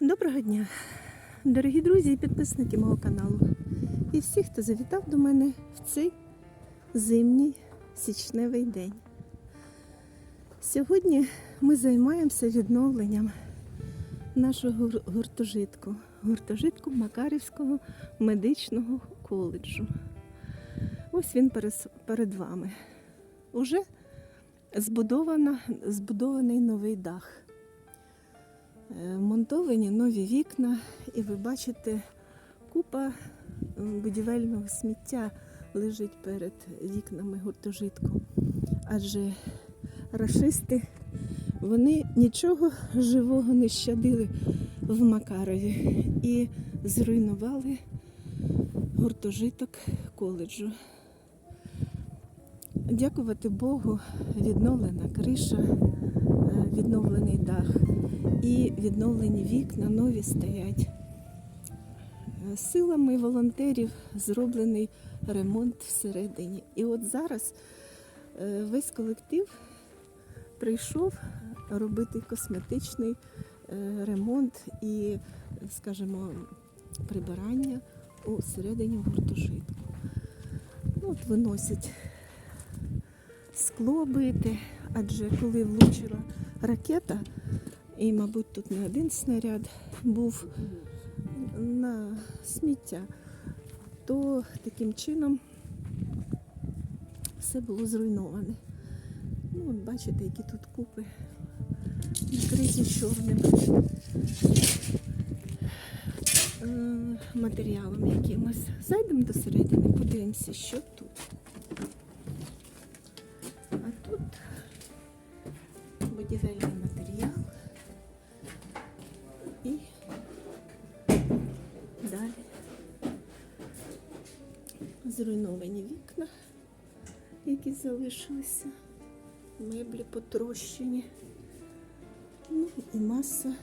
Доброго дня, дорогі друзі і підписники мого каналу. І всі, хто завітав до мене в цей зимній січневий день. Сьогодні ми займаємося відновленням нашого гуртожитку, гуртожитку Макарівського медичного коледжу. Ось він перед вами. Уже збудована, збудований новий дах. Е, Монтовані нові вікна, і ви бачите, купа будівельного сміття лежить перед вікнами гуртожитку. Адже рашисти вони нічого живого не щадили в Макарові і зруйнували гуртожиток коледжу. Дякувати Богу, відновлена криша, е, відновлений дах і відновлені вікна нові стоять. Е, Силами волонтерів зроблений ремонт всередині. І от зараз е, весь колектив прийшов робити косметичний е, ремонт і, скажімо, прибирання у середині гуртожитку. Ну, От виносять скло бите, адже коли влучила ракета, і, мабуть, тут не один снаряд був на сміття, то таким чином все було зруйноване. Ну, от бачите, які тут купи накриті чорним е, матеріалом якимось. Зайдемо до середини, подивимося, що тут. А тут будівельний зруйновані вікна, які залишилися, меблі потрощені. Ну і маса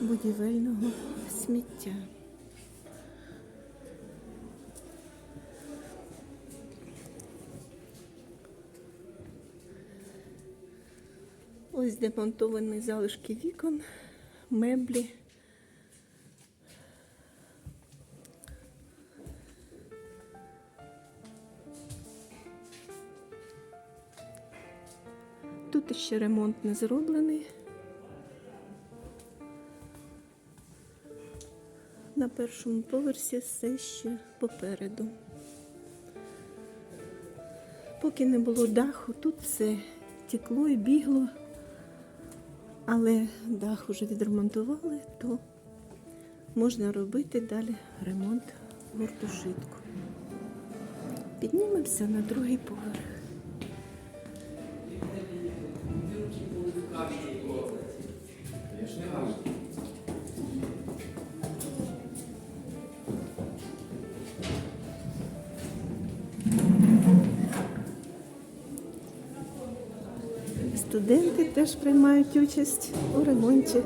будівельного сміття. Ось демонтовані залишки вікон, меблі. Тут ще ремонт не зроблений. На першому поверсі все ще попереду. Поки не було даху, тут все тікло і бігло, але дах вже відремонтували, то можна робити далі ремонт гуртожитку. Піднімемося на другий поверх. Студенти теж приймають участь у ремонті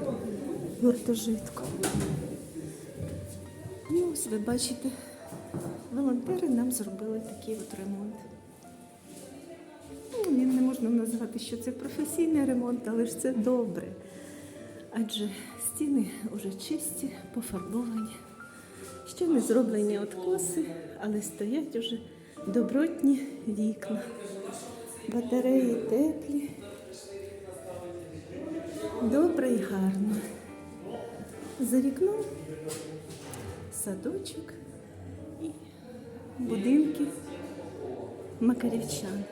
гуртожитку. Ну, ось ви бачите, волонтери нам зробили такий от ремонт. Ну, не можна назвати, що це професійний ремонт, але ж це добре. Адже стіни вже чисті, пофарбовані. Ще не зроблені откоси, але стоять уже добротні вікна. Батареї теплі. Добре і гарно. За вікном садочок і будинки макарівчан.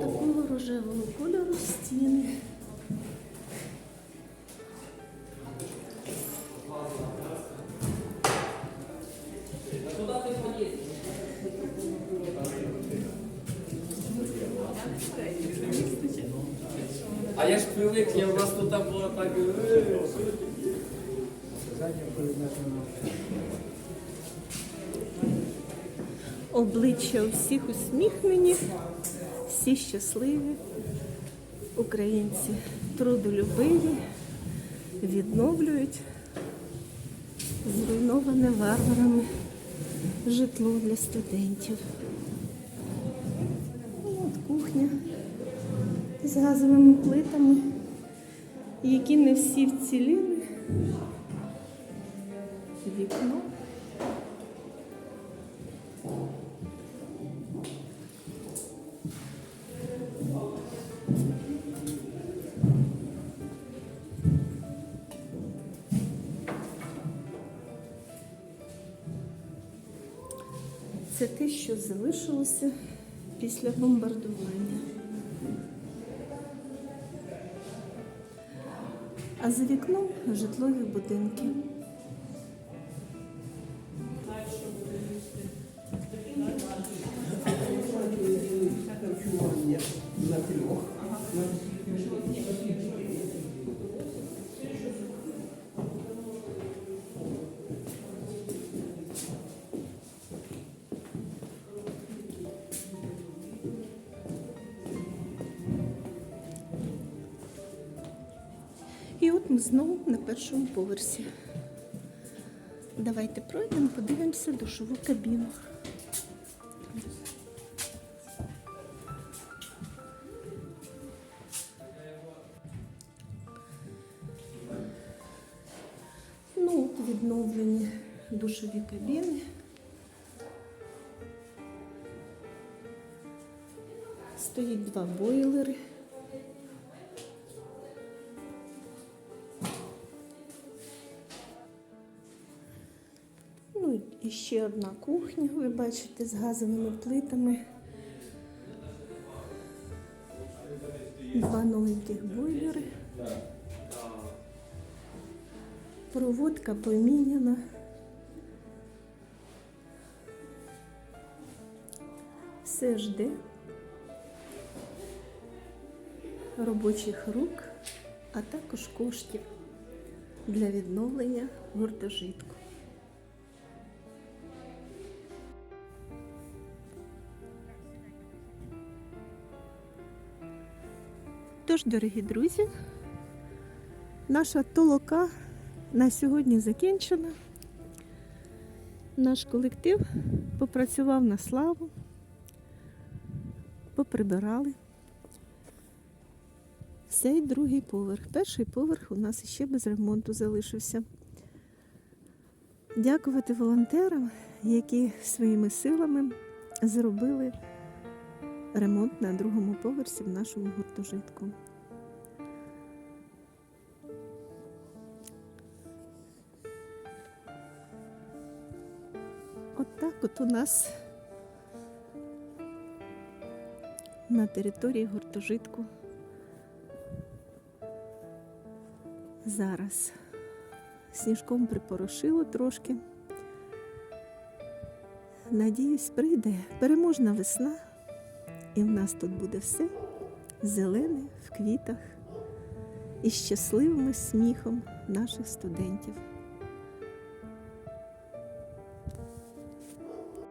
Такого рожевого кольору стіни. А я ж привик, я у вас тут було так. Обличчя у всіх усміхнені, всі щасливі, українці трудолюбиві, відновлюють зруйноване варварами житло для студентів. От кухня з газовими плитами, які не всі вціліли. Вікно. Це те, що залишилося після бомбардування. А за вікном житлові будинки. І от ми знову на першому поверсі. Давайте пройдемо, подивимося душову кабіну. Ну, от відновлені душові кабіни. Стоїть два бойлери. І ще одна кухня, ви бачите, з газовими плитами. Два новеньких бойлери. Проводка поміняна. Все жде робочих рук, а також коштів для відновлення гуртожитку. Тож, дорогі друзі, наша толока на сьогодні закінчена. Наш колектив попрацював на славу, поприбирали. Цей другий поверх. Перший поверх у нас ще без ремонту залишився. Дякувати волонтерам, які своїми силами зробили ремонт на другому поверсі в нашому гуртожитку. От так от у нас на території гуртожитку зараз сніжком припорошило трошки. Надіюсь, прийде переможна весна. І в нас тут буде все зелене в квітах і щасливим сміхом наших студентів.